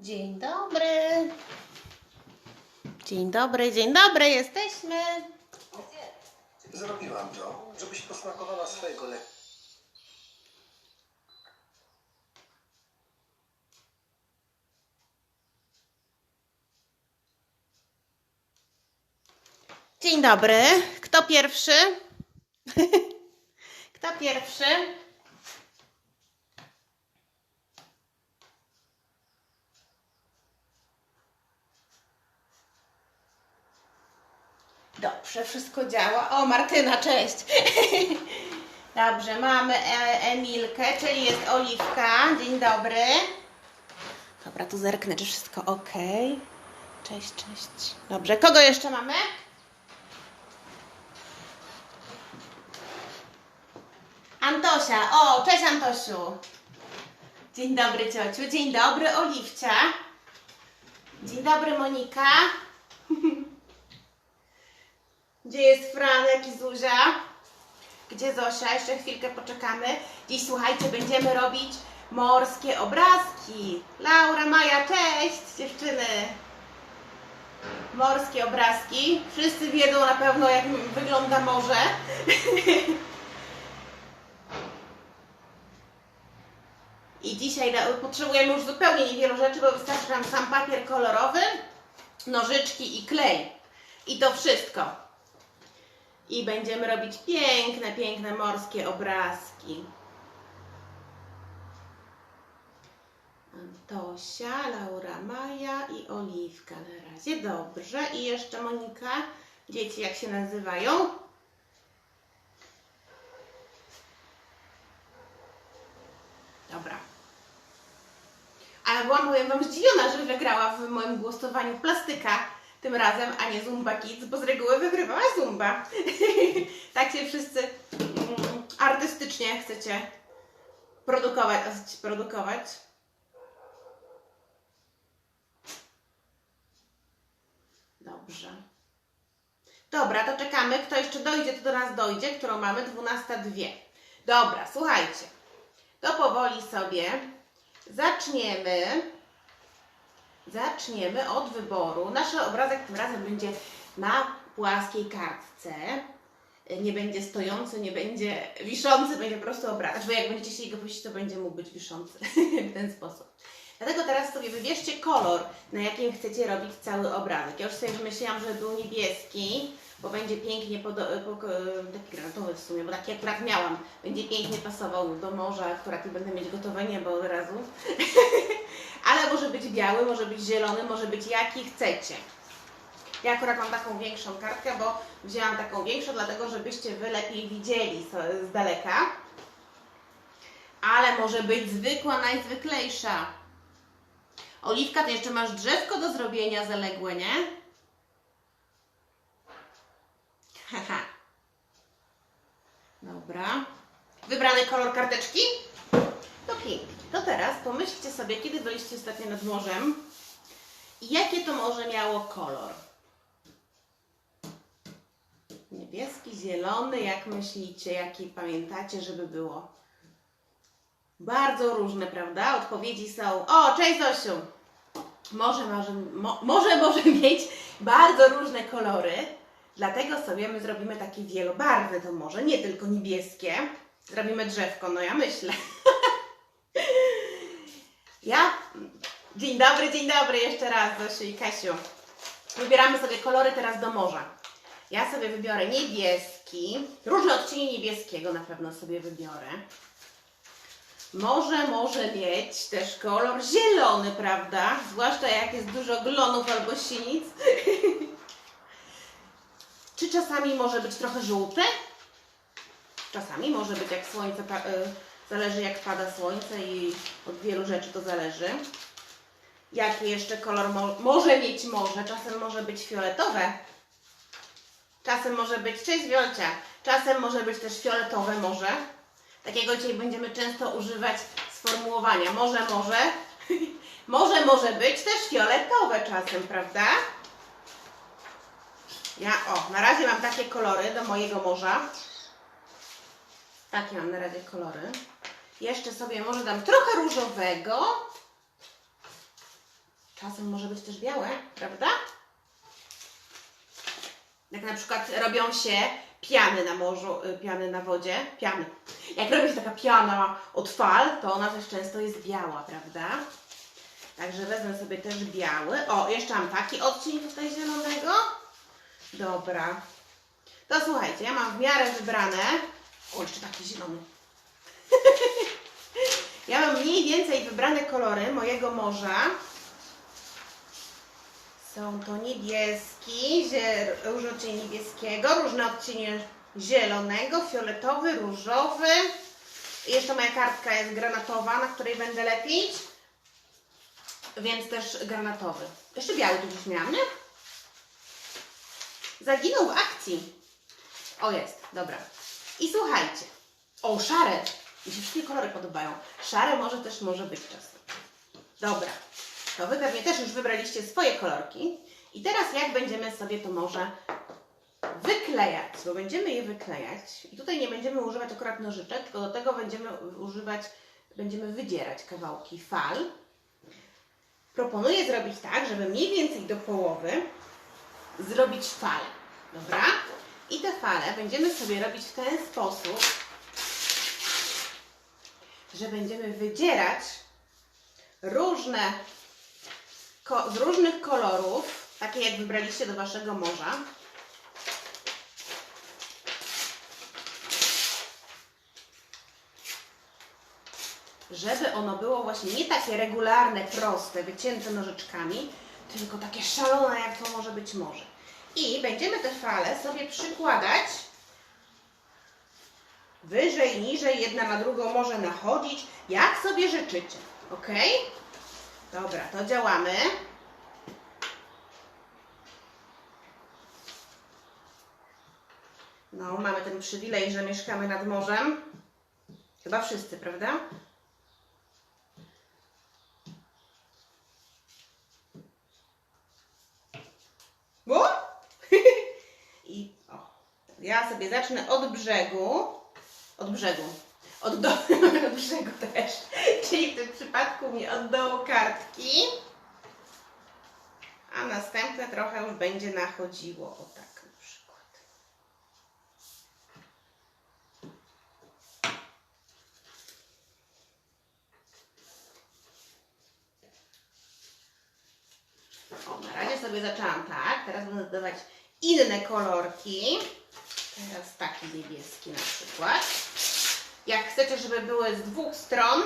Dzień dobry. Dzień dobry, dzień dobry, jesteśmy. Zrobiłam to, żebyś posmakowała swojego leku. Dzień dobry. Kto pierwszy? Kto pierwszy? Dobrze, wszystko działa. O, Martyna, cześć. Dobrze, mamy e Emilkę, czyli jest Oliwka. Dzień dobry. Dobra, tu zerknę, czy wszystko ok. Cześć, cześć. Dobrze, kogo jeszcze mamy? Antosia. O, cześć Antosiu. Dzień dobry ciociu. Dzień dobry Oliwcia. Dzień dobry Monika. Gdzie jest Franek i Zuzia? Gdzie Zosia? Jeszcze chwilkę poczekamy. Dziś słuchajcie, będziemy robić morskie obrazki. Laura, Maja, cześć dziewczyny. Morskie obrazki. Wszyscy wiedzą na pewno jak wygląda morze. I dzisiaj potrzebujemy już zupełnie niewielu rzeczy, bo wystarczy nam sam papier kolorowy, nożyczki i klej. I to wszystko. I będziemy robić piękne, piękne morskie obrazki. Antosia, Laura Maja i Oliwka na razie. Dobrze. I jeszcze Monika. Dzieci jak się nazywają? Dobra. Ale byłam, powiem Wam, zdziwiona, że wygrała w moim głosowaniu plastyka tym razem, a nie Zumba Kids, bo z reguły wygrywała Zumba. tak się wszyscy mm, artystycznie chcecie produkować, produkować. Dobrze. Dobra, to czekamy. Kto jeszcze dojdzie, to do nas dojdzie, którą mamy 12.02. Dobra, słuchajcie. To powoli sobie zaczniemy. Zaczniemy od wyboru. Nasz obrazek tym razem będzie na płaskiej kartce. Nie będzie stojący, nie będzie wiszący, będzie po prostu obrazek. Bo jak będziecie się go puścić, to będzie mógł być wiszący w ten sposób. Dlatego teraz sobie wybierzcie kolor, na jakim chcecie robić cały obrazek. Ja już sobie wymyśliłam, że był niebieski, bo będzie pięknie, po, taki granatowy w sumie, bo taki akurat miałam. Będzie pięknie pasował do morza, akurat i będę mieć gotowe niebo od razu. Ale może być biały, może być zielony, może być jaki chcecie. Ja akurat mam taką większą kartkę, bo wzięłam taką większą, dlatego żebyście Wy lepiej widzieli z daleka. Ale może być zwykła, najzwyklejsza. Oliwka, ty jeszcze masz drzewko do zrobienia zaległe, nie? Haha. Dobra. Wybrany kolor karteczki? To pięknie. To teraz pomyślcie sobie, kiedy byliście ostatnio nad morzem i jakie to morze miało kolor. Niebieski, zielony, jak myślicie, jaki pamiętacie, żeby było? Bardzo różne, prawda? Odpowiedzi są. O, cześć Zosiu! Może może, mo, może może mieć bardzo różne kolory, dlatego sobie my zrobimy takie wielobarwne to może, nie tylko niebieskie. Zrobimy drzewko, no ja myślę. Ja. Dzień dobry, dzień dobry jeszcze raz, Zosiu i Kasiu. Wybieramy sobie kolory teraz do morza. Ja sobie wybiorę niebieski. Różne odcienie niebieskiego na pewno sobie wybiorę. Może, może mieć też kolor zielony, prawda? Zwłaszcza jak jest dużo glonów albo sinic. Czy czasami może być trochę żółty? Czasami może być jak słońce, y, zależy jak pada słońce i od wielu rzeczy to zależy. Jaki jeszcze kolor mo- może mieć morze? Czasem może być fioletowe. Czasem może być, cześć Wiolcia, czasem może być też fioletowe morze. Takiego dzisiaj będziemy często używać sformułowania. Może, może. może, może być też fioletowe czasem, prawda? Ja, o, na razie mam takie kolory do mojego morza. Takie mam na razie kolory. Jeszcze sobie może dam trochę różowego. czasem może być też białe, prawda? Jak na przykład robią się piany na morzu, y, piany na wodzie, piany. Jak robi się taka piana od fal, to ona też często jest biała, prawda? Także wezmę sobie też biały. O, jeszcze mam taki odcień tutaj zielonego. Dobra. To słuchajcie, ja mam w miarę wybrane. O, jeszcze taki zielony. Ja mam mniej więcej wybrane kolory mojego morza. Są to niebieski, różne odcienie niebieskiego, różne odcienie zielonego, fioletowy, różowy. Jeszcze moja kartka jest granatowa, na której będę lepić. Więc też granatowy. Jeszcze biały tu gdzieś miałam, nie? Zaginął w akcji. O, jest, dobra. I słuchajcie. O, szare. Mi się wszystkie kolory podobają. Szare może też może być czasem. Dobra. To Wy pewnie też już wybraliście swoje kolorki. I teraz jak będziemy sobie to może wyklejać, bo będziemy je wyklejać i tutaj nie będziemy używać akurat nożyczek, tylko do tego będziemy używać, będziemy wydzierać kawałki fal. Proponuję zrobić tak, żeby mniej więcej do połowy zrobić fale, dobra? I te fale będziemy sobie robić w ten sposób, że będziemy wydzierać różne z różnych kolorów, takie jak wybraliście do Waszego morza. Żeby ono było właśnie nie takie regularne, proste, wycięte nożyczkami, tylko takie szalone, jak to może być może. I będziemy te fale sobie przykładać wyżej, niżej, jedna na drugą może nachodzić, jak sobie życzycie. Ok? Dobra, to działamy. No, mamy ten przywilej, że mieszkamy nad morzem. Chyba wszyscy, prawda? O! I o, ja sobie zacznę od brzegu. Od brzegu. Od, do, od brzegu też. Czyli w tym przypadku mnie od dołu kartki. A następne trochę już będzie nachodziło. O tak na przykład. O, na razie sobie zaczęłam tak. Teraz będę dodawać inne kolorki. Teraz taki niebieski na przykład. Jak chcecie, żeby były z dwóch stron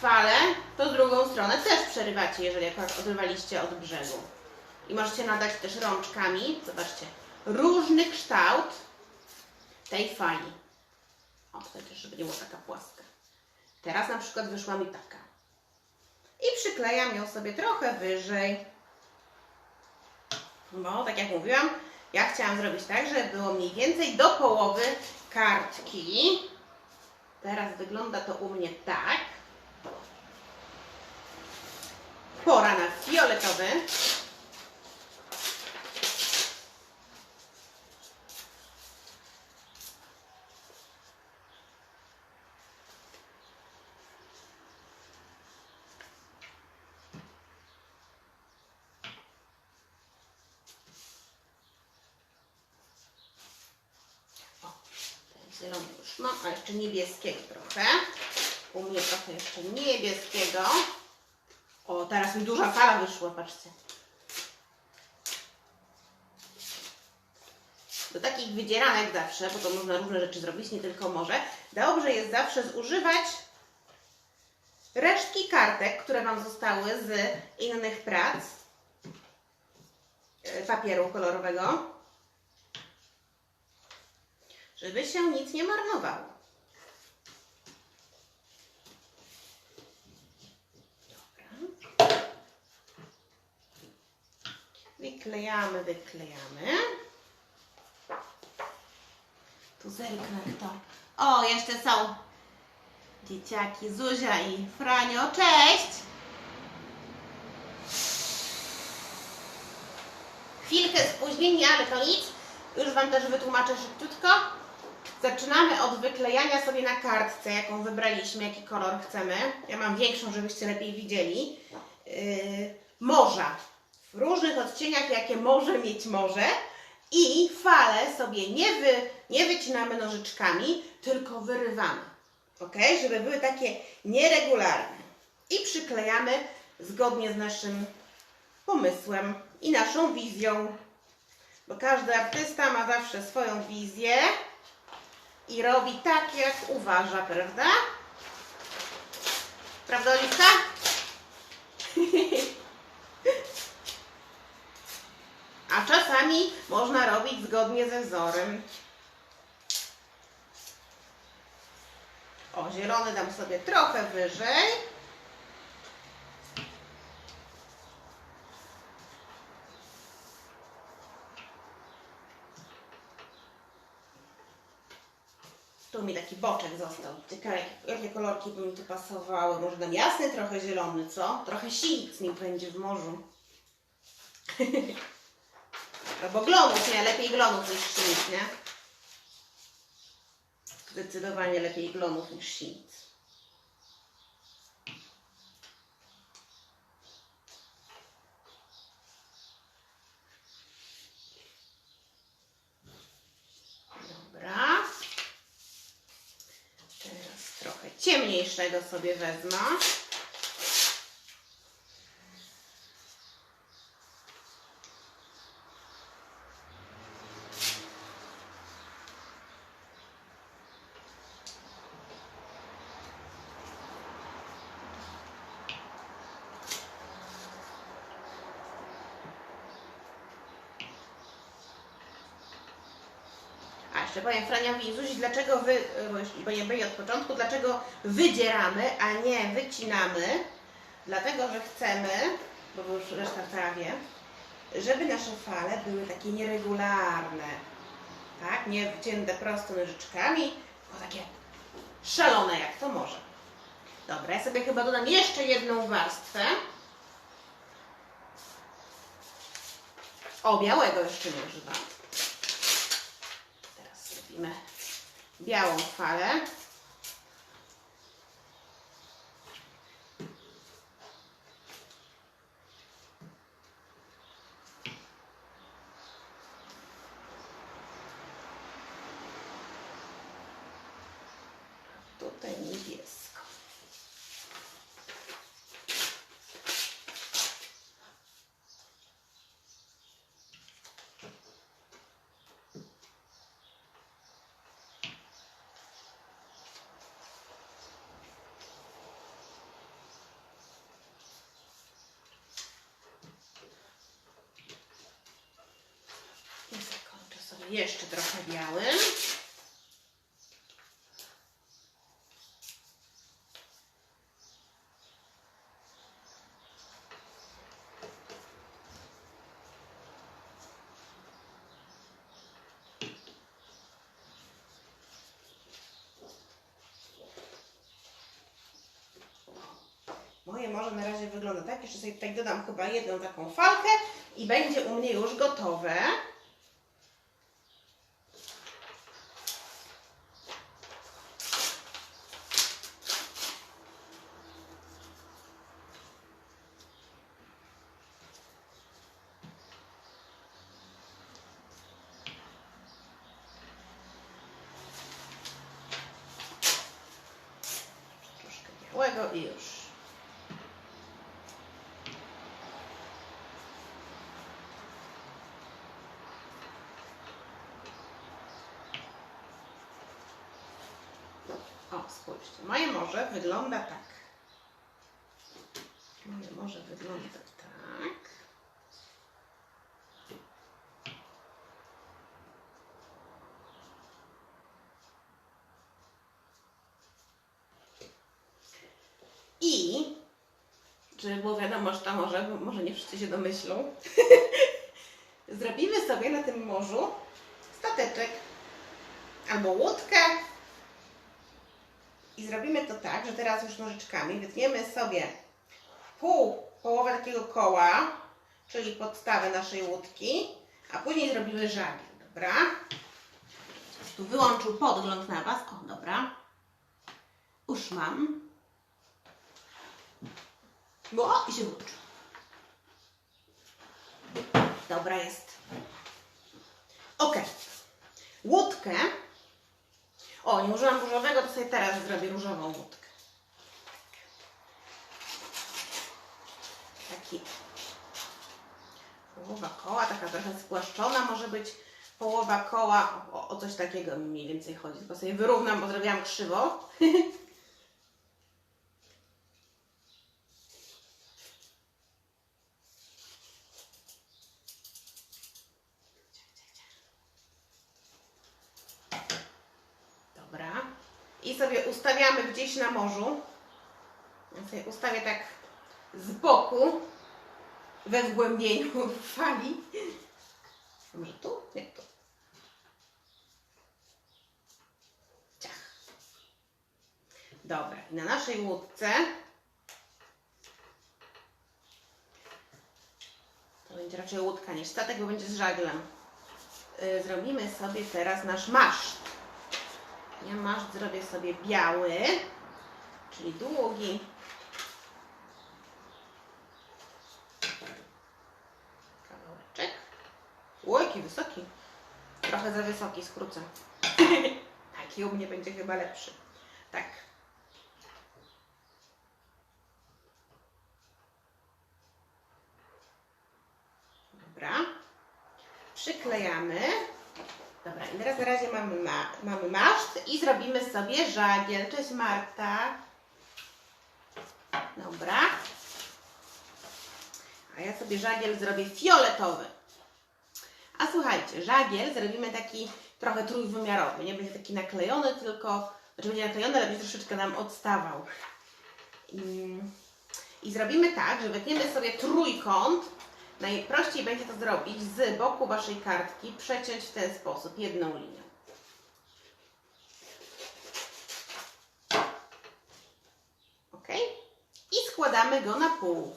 fale, to drugą stronę też przerywacie, jeżeli akurat odrywaliście od brzegu. I możecie nadać też rączkami, zobaczcie, różny kształt tej fali. O, tutaj też, żeby nie była taka płaska. Teraz na przykład wyszła mi taka. I przyklejam ją sobie trochę wyżej. Bo, tak jak mówiłam, ja chciałam zrobić tak, żeby było mniej więcej do połowy kartki. Teraz wygląda to u mnie tak. Pora na fioletowy. Ten zielony już mam, a jeszcze niebieskiego trochę. U mnie trochę jeszcze niebieskiego. O, teraz mi duża fala wyszła, patrzcie. Do takich wydzieranek zawsze, bo to można różne rzeczy zrobić, nie tylko może, dobrze jest zawsze zużywać resztki kartek, które Wam zostały z innych prac e, papieru kolorowego, żeby się nic nie marnowało. Wyklejamy, wyklejamy. Tu zerknę kto. O, jeszcze są dzieciaki Zuzia i Franio. Cześć! Chwilkę spóźnienia, ale to nic. Już Wam też wytłumaczę szybciutko. Zaczynamy od wyklejania sobie na kartce, jaką wybraliśmy, jaki kolor chcemy. Ja mam większą, żebyście lepiej widzieli. Yy, morza. W różnych odcieniach, jakie morze mieć może. I fale sobie nie, wy, nie wycinamy nożyczkami, tylko wyrywamy. Ok? Żeby były takie nieregularne. I przyklejamy zgodnie z naszym pomysłem i naszą wizją. Bo każdy artysta ma zawsze swoją wizję i robi tak, jak uważa, prawda? Prawda, Oliwka? A czasami można robić zgodnie ze wzorem. O, zielony dam sobie trochę wyżej. Tu mi taki boczek został. Ciekawe, jakie, kolorki by mi tu pasowały. Może dam jasny, trochę zielony, co? Trochę sinic mi będzie w morzu. Albo glonów, nie? Lepiej glonów niż sinic, nie? Zdecydowanie lepiej glonów niż sinic. Dobra. Teraz trochę ciemniejszego sobie wezmę. Jeszcze powiem Franiowi i Zuzi, dlaczego wy, bo już- bo nie byli od początku, dlaczego wydzieramy, a nie wycinamy. Dlatego, że chcemy, bo już reszta prawie, żeby nasze fale były takie nieregularne. Tak? Nie wycięte prosto nożyczkami, tylko takie szalone jak to może. Dobra, ja sobie chyba dodam jeszcze jedną warstwę. O, białego jeszcze nie używam. Teraz zrobimy białą falę. Tutaj niebiesko. I zakończę sobie jeszcze trochę białym. Moje może na razie wygląda tak. Jeszcze sobie tutaj dodam chyba jedną taką falkę i będzie u mnie już gotowe. Troszkę białego i już. O, spójrzcie, moje morze wygląda tak. Moje morze wygląda tak. I, żeby było wiadomo, że to morze, bo może nie wszyscy się domyślą, zrobimy sobie na tym morzu stateczek albo łódkę, i zrobimy to tak, że teraz już nożyczkami wytniemy sobie pół, połowę takiego koła, czyli podstawę naszej łódki, a później zrobimy żagiel, dobra? Tu wyłączył podgląd na Was. O, dobra. Już mam. O, i się włączył. Dobra jest. Ok. Łódkę. O, nie użyłam różowego, to sobie teraz zrobię różową łódkę. Taki połowa koła, taka trochę spłaszczona może być. Połowa koła, o, o coś takiego mi mniej więcej chodzi. Tylko sobie wyrównam, bo zrobiłam krzywo. Dobra. I sobie ustawiamy gdzieś na morzu. Ja sobie ustawię tak z boku, we wgłębieniu fali. Może tu? Nie tu. Ciach. Dobra. Na naszej łódce to będzie raczej łódka niż statek, bo będzie z żaglem. Yy, Zrobimy sobie teraz nasz maszt. Ja maszt zrobię sobie biały, czyli długi. Kawałeczek. Oj, jaki wysoki. Trochę za wysoki, skrócę. Taki u mnie będzie chyba lepszy. Tak. Dobra. Przyklejamy. Dobra, i teraz na razie mamy, ma, mamy maszt i zrobimy sobie żagiel. Cześć Marta. Dobra. A ja sobie żagiel zrobię fioletowy. A słuchajcie, żagiel zrobimy taki trochę trójwymiarowy. Nie będzie taki naklejony, tylko, znaczy będzie naklejony, ale będzie troszeczkę nam odstawał. I, i zrobimy tak, że wytniemy sobie trójkąt. Najprościej będzie to zrobić z boku Waszej kartki, przeciąć w ten sposób, jedną linią. Ok? I składamy go na pół.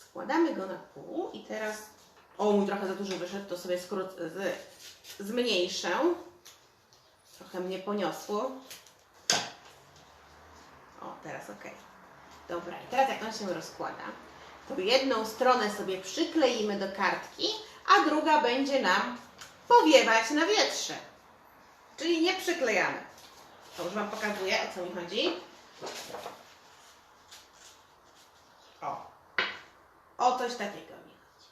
Składamy go na pół i teraz, o mój trochę za duży wyszedł, to sobie skrót, z, zmniejszę. Trochę mnie poniosło. O, teraz ok. Dobra, i teraz jak on się rozkłada, to jedną stronę sobie przykleimy do kartki, a druga będzie nam powiewać na wietrze. Czyli nie przyklejamy. To już Wam pokazuję, o co mi chodzi. O. O coś takiego mi chodzi.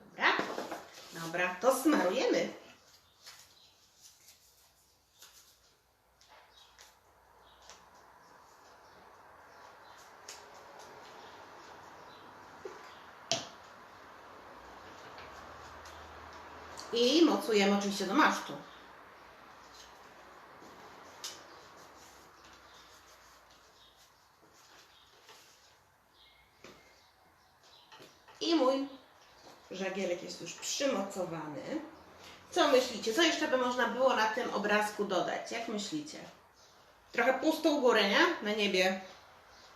Dobra? Dobra, to smarujemy. I mocujemy oczywiście do masztu. I mój żagielek jest już przymocowany. Co myślicie? Co jeszcze by można było na tym obrazku dodać? Jak myślicie? Trochę pustą górę, nie? Na niebie.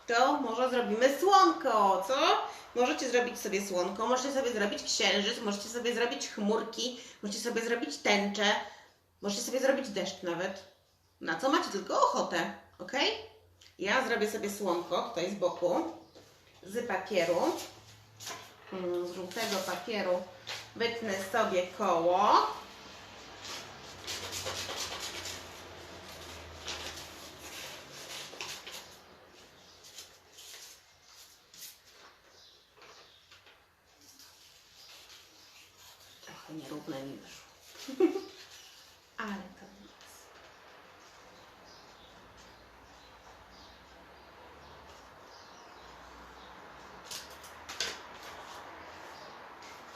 To może zrobimy słonko, co? Możecie zrobić sobie słonko, możecie sobie zrobić księżyc, możecie sobie zrobić chmurki, możecie sobie zrobić tęczę, możecie sobie zrobić deszcz nawet. Na co macie tylko ochotę, ok? Ja zrobię sobie słonko tutaj z boku, z papieru, żółtego papieru wytnę sobie koło. Trochę nierówne mi wyszło. Ale to nic.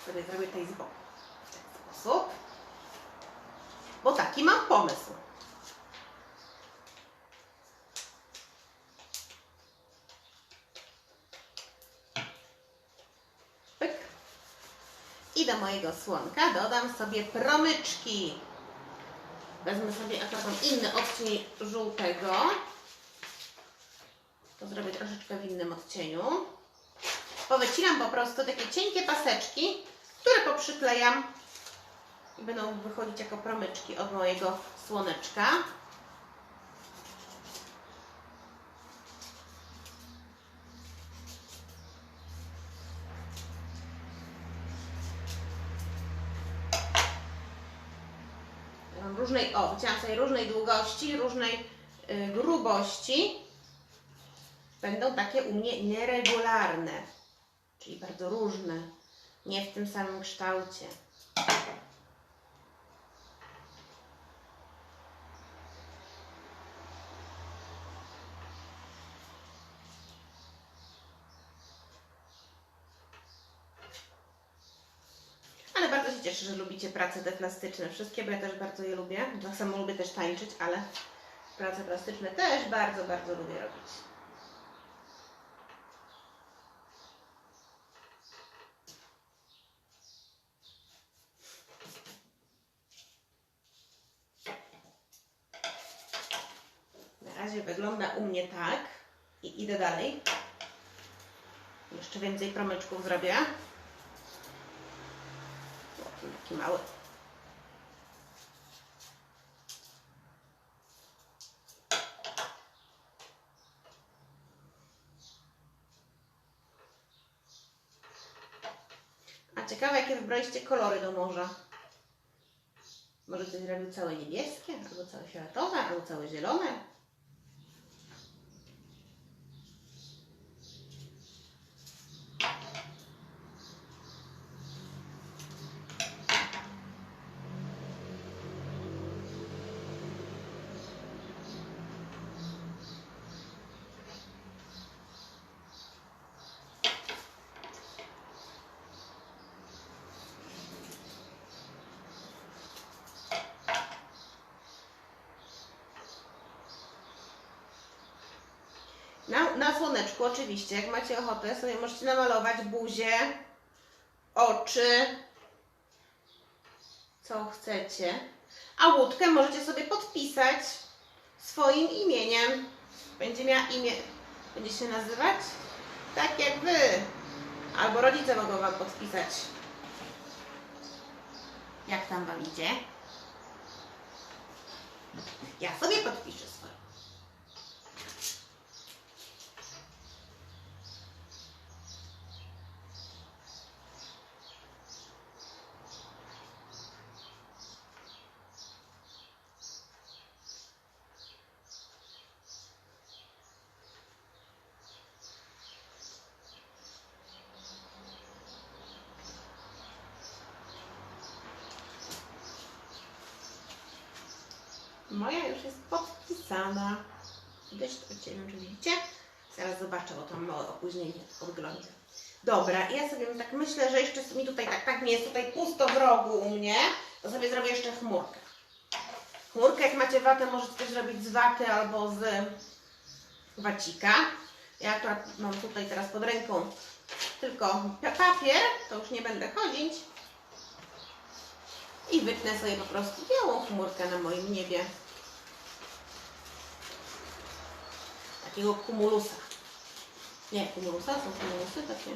Sobie zrobię tej z boku. W ten sposób. Bo taki mam pomysł. Pyk. I do mojego słonka dodam sobie promyczki. Wezmę sobie a taką inny odcień żółtego. To zrobię troszeczkę w innym odcieniu. Powycinam po prostu takie cienkie paseczki, przyklejam i będą wychodzić jako promyczki od mojego słoneczka. różnej, o, widziałam sobie różnej długości, różnej y, grubości. Będą takie u mnie nieregularne, czyli bardzo różne nie w tym samym kształcie. Ale bardzo się cieszę, że lubicie prace te plastyczne. Wszystkie, bo ja też bardzo je lubię. Tak samo lubię też tańczyć, ale prace plastyczne też bardzo, bardzo lubię robić. Na razie wygląda u mnie tak. I idę dalej. Jeszcze więcej promyczków zrobię. O, taki mały. A ciekawe, jakie wybraliście kolory do morza. Może ktoś zrobił całe niebieskie, albo całe fioletowe, albo całe zielone. Na, słoneczku oczywiście, jak macie ochotę, sobie możecie namalować buzię, oczy, co chcecie. A łódkę możecie sobie podpisać swoim imieniem. Będzie miała imię, będzie się nazywać tak jak wy. Albo rodzice mogą wam podpisać. Jak tam wam idzie? Ja sobie podpiszę swoją. Moja już jest podpisana. Widać to nie czy widzicie? Zaraz zobaczę, bo tam małe opóźnienie w podglądzie. Dobra, ja sobie tak myślę, że jeszcze mi tutaj tak, tak mi jest tutaj pusto w rogu u mnie, to sobie zrobię jeszcze chmurkę. Chmurkę, jak macie watę, możecie też zrobić z waty albo z wacika. Ja akurat mam tutaj teraz pod ręką tylko pa- papier, to już nie będę chodzić. I wytnę sobie po prostu białą chmurkę na moim niebie. Takiego kumulusa. Nie, kumulusa, są kumulusy takie,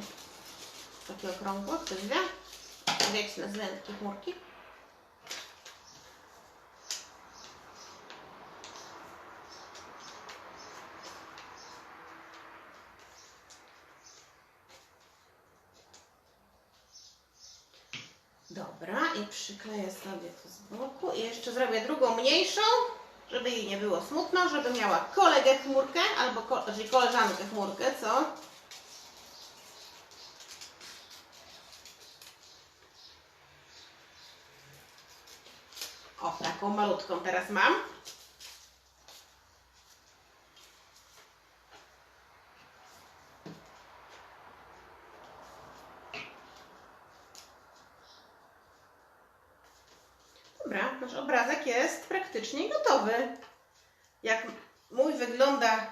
takie okrągłe, ktoś wie? Jak się nazywają takie chmurki? Dobra, i przykleję sobie to z boku. I jeszcze zrobię drugą mniejszą, żeby jej nie było smutno, żeby miała kolegę chmurkę, albo ko czyli koleżankę chmurkę, co? O, taką malutką teraz mam. Dobra, nasz obrazek jest praktycznie gotowy. Jak mój wygląda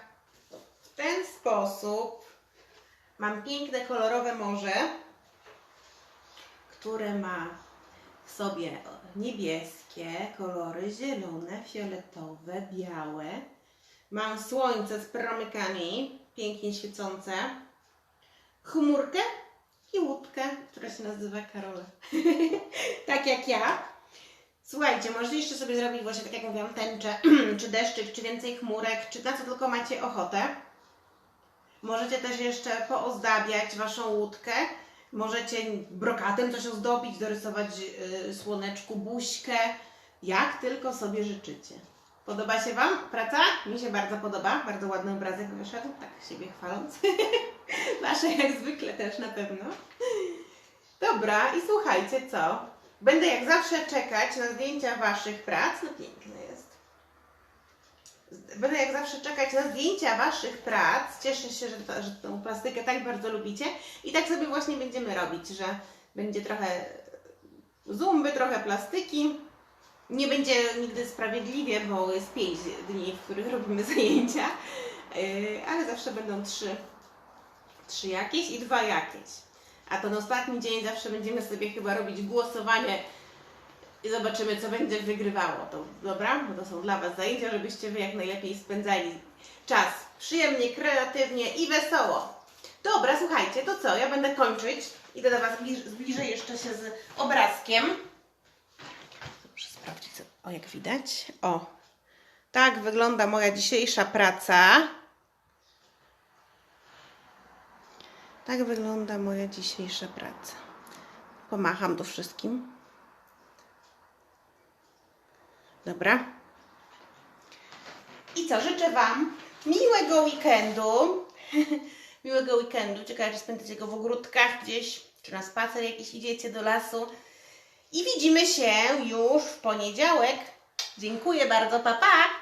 w ten sposób, mam piękne kolorowe morze, które ma w sobie niebieskie kolory, zielone, fioletowe, białe. Mam słońce z promykami, pięknie świecące, chmurkę i łódkę, która się nazywa Karola. tak jak ja. Słuchajcie, możecie jeszcze sobie zrobić właśnie, tak jak mówiłam, tęczę, czy deszczyk, czy więcej chmurek, czy na co tylko macie ochotę. Możecie też jeszcze poozdabiać Waszą łódkę. Możecie brokatem coś ozdobić, dorysować yy, słoneczku buźkę, jak tylko sobie życzycie. Podoba się Wam praca? Mi się bardzo podoba. Bardzo ładny obrazek wyszedł, tak siebie chwaląc. Wasze jak zwykle też na pewno. Dobra, i słuchajcie, co? Będę jak zawsze czekać na zdjęcia Waszych prac. No piękne jest. Będę jak zawsze czekać na zdjęcia Waszych prac. Cieszę się, że, to, że tą plastykę tak bardzo lubicie. I tak sobie właśnie będziemy robić, że będzie trochę zumby, trochę plastyki. Nie będzie nigdy sprawiedliwie, bo jest 5 dni, w których robimy zajęcia, Yy, ale zawsze będą trzy, trzy jakieś i dwa jakieś. A ten ostatni dzień zawsze będziemy sobie chyba robić głosowanie i zobaczymy, co będzie wygrywało. To dobra? Bo to są dla Was zajęcia, żebyście Wy jak najlepiej spędzali czas przyjemnie, kreatywnie i wesoło. Dobra, słuchajcie, to co? Ja będę kończyć. Idę do Was bliż, jeszcze się z obrazkiem. Muszę sprawdzić, co, o jak widać. O, tak wygląda moja dzisiejsza praca. Tak wygląda moja dzisiejsza praca. Pomacham tu wszystkim. Dobra. I co, życzę Wam miłego weekendu. miłego weekendu. Ciekawe, czy spędzacie go w ogródkach gdzieś, czy na spacer jakiś idziecie do lasu. I widzimy się już w poniedziałek. Dziękuję bardzo, papa. Pa.